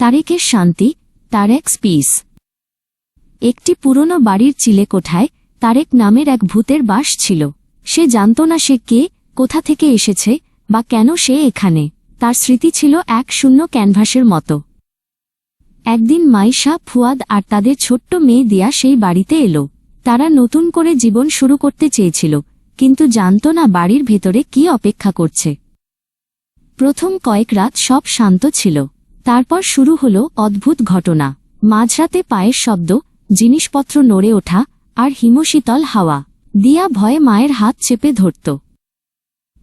তারেকের শান্তি তারেকস পিস একটি পুরনো বাড়ির চিলেকোঠায় তারেক নামের এক ভূতের বাস ছিল। সে জানত না সে কে, কোথা থেকে এসেছে, বা কেন সে এখানে। তার স্মৃতি ছিল এক শূন্য ক্যানভাসের মতো। একদিন মাইশা, ফুয়াদ আর তাদের ছোট্ট মেয়ে দিয়া সেই বাড়িতে এলো। তারা নতুন করে জীবন শুরু করতে চেয়েছিল, কিন্তু জানত না বাড়ির ভেতরে কি অপেক্ষা করছে। প্রথম কয়েক রাত সব শান্ত ছিল। তারপর শুরু হল অদ্ভুত ঘটনা। মাঝরাতে পায়ের শব্দ, জিনিসপত্র নড়ে ওঠা, আর হিমশীতল হাওয়া। দিয়া ভয়ে মায়ের হাত চেপে ধরত।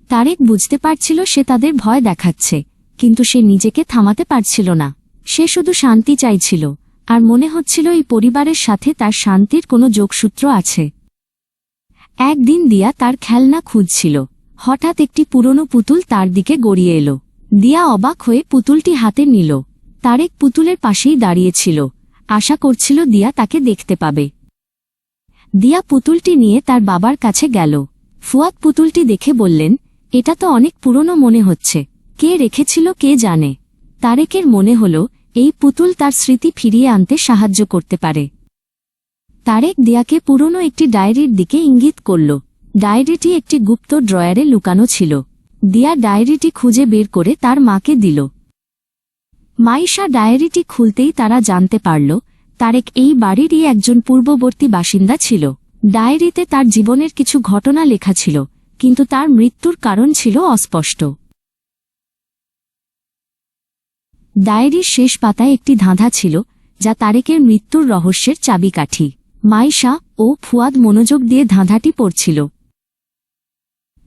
তারেক বুঝতে পারছিল সে তাদের ভয় দেখাচ্ছে, কিন্তু সে নিজেকে থামাতে পারছিল না। সে শুধু শান্তি চাইছিল, আর মনে হচ্ছিল এই পরিবারের সাথে তার শান্তির কোনো যোগসূত্র আছে। একদিন দিয়া তার খেলনা খুঁজছিল। হঠাৎ একটি পুরনো পুতুল তার দিকে গড়িয়ে এলো। দিয়া অবাক হয়ে পুতুলটি হাতে নিল। তারেক পুতুলের পাশেই দাঁড়িয়েছিল। আশা করছিল দিয়া তাকে দেখতে পাবে। দিয়া পুতুলটি নিয়ে তার বাবার কাছে গেল। ফুয়াদ পুতুলটি দেখে বললেন, এটা তো অনেক পুরনো মনে হচ্ছে। কে রেখেছিল কে জানে? তারেকের মনে হল, এই পুতুল তার স্মৃতি ফিরিয়ে আনতে সাহায্য করতে পারে। তারেক দিয়াকে পুরনো একটি ডায়েরির দিকে ইঙ্গিত করল। ডায়েরিটি একটি গুপ্ত ড্রয়ারে লুকানো ছিল। দিয়া ডায়েরিটি খুঁজে বের করে তার মাকে দিল। মাইশা ডায়েরিটি খুলতেই তারা জানতে পারল, তারেক এই বাড়িরই একজন পূর্ববর্তী বাসিন্দা ছিল। ডায়েরিতে তার জীবনের কিছু ঘটনা লেখা ছিল, কিন্তু তার মৃত্যুর কারণ ছিল অস্পষ্ট। ডায়েরির শেষ পাতায় একটি ধাঁধা ছিল, যা তারেকের মৃত্যুর রহস্যের চাবিকাঠি। মাইশা ও ফুয়াদ মনোযোগ দিয়ে ধাঁধাটি পড়ছিল।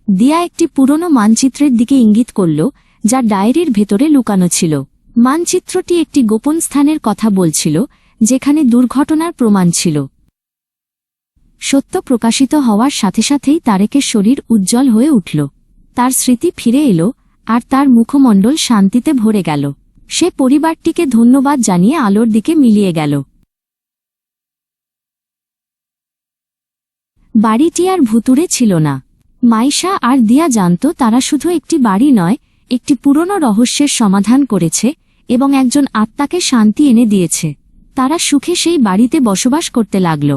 দিয়া একটি পুরনো মানচিত্রের দিকে ইঙ্গিত করল, যা ডায়েরির ভেতরে লুকানো ছিল। মানচিত্রটি একটি গোপন স্থানের কথা বলছিল, যেখানে দুর্ঘটনার প্রমাণ ছিল। সত্য প্রকাশিত হওয়ার সাথে সাথেই তারেকের শরীর উজ্জ্বল হয়ে উঠল। তার স্মৃতি ফিরে এলো, আর তার মুখমণ্ডল শান্তিতে ভরে গেল। সে পরিবারটিকে ধন্যবাদ জানিয়ে আলোর দিকে মিলিয়ে গেল। বাড়িটি আর ভুতুরে ছিল না। মাইশা আর দিয়া জানত তারা শুধু একটি বাড়ি নয়, একটি পুরনো রহস্যের সমাধান করেছে এবং একজন আত্মাকে শান্তি এনে দিয়েছে। তারা সুখে সেই বাড়িতে বসবাস করতে লাগল।